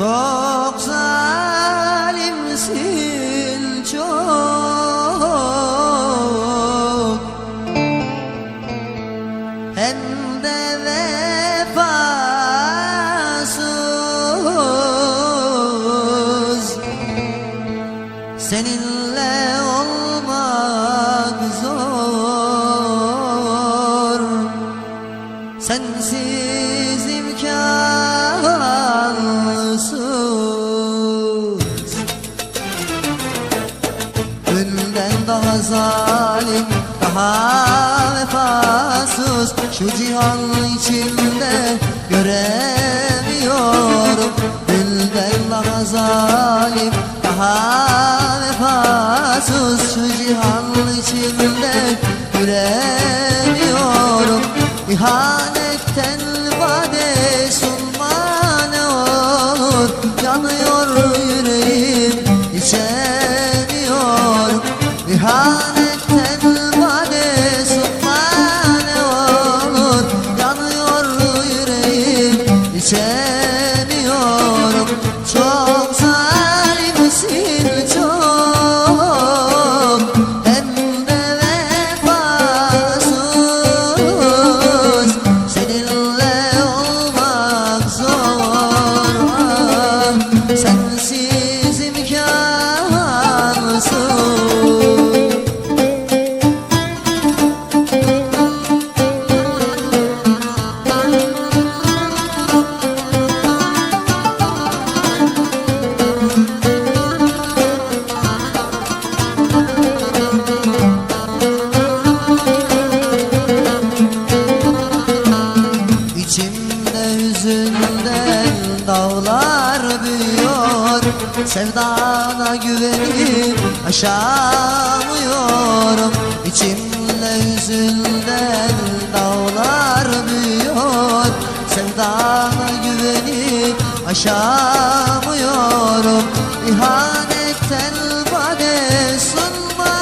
Çok zalimsin çok. Hem de vefasız. Seninle olmak zor. Sensiz zalim Daha vefasız. Şu cihan içinde Göremiyorum. Günden daha zalim Daha vefasız. Şu cihan içinde Göremiyorum. İhanetten vade sunma ne olur. Yanıyor yüreğim içemiyorum İhanetten Sevdana güvenip aşamıyorum. İçimde hüzünden dağlar büyüyor. Sevdana güvenip aşamıyorum. İhanetten bade sunma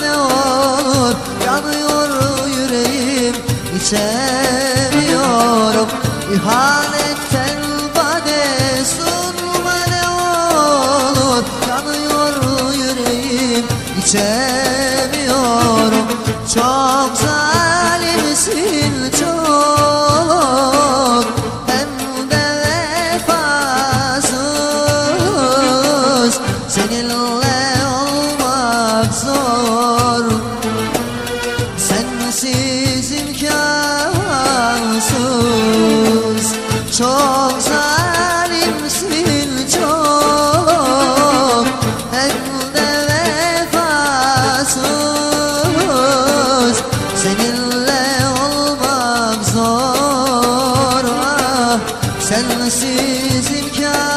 ne olur. Yanıyor yüreğim içemiyorum. İhanetten Check. Sensiz imkansız.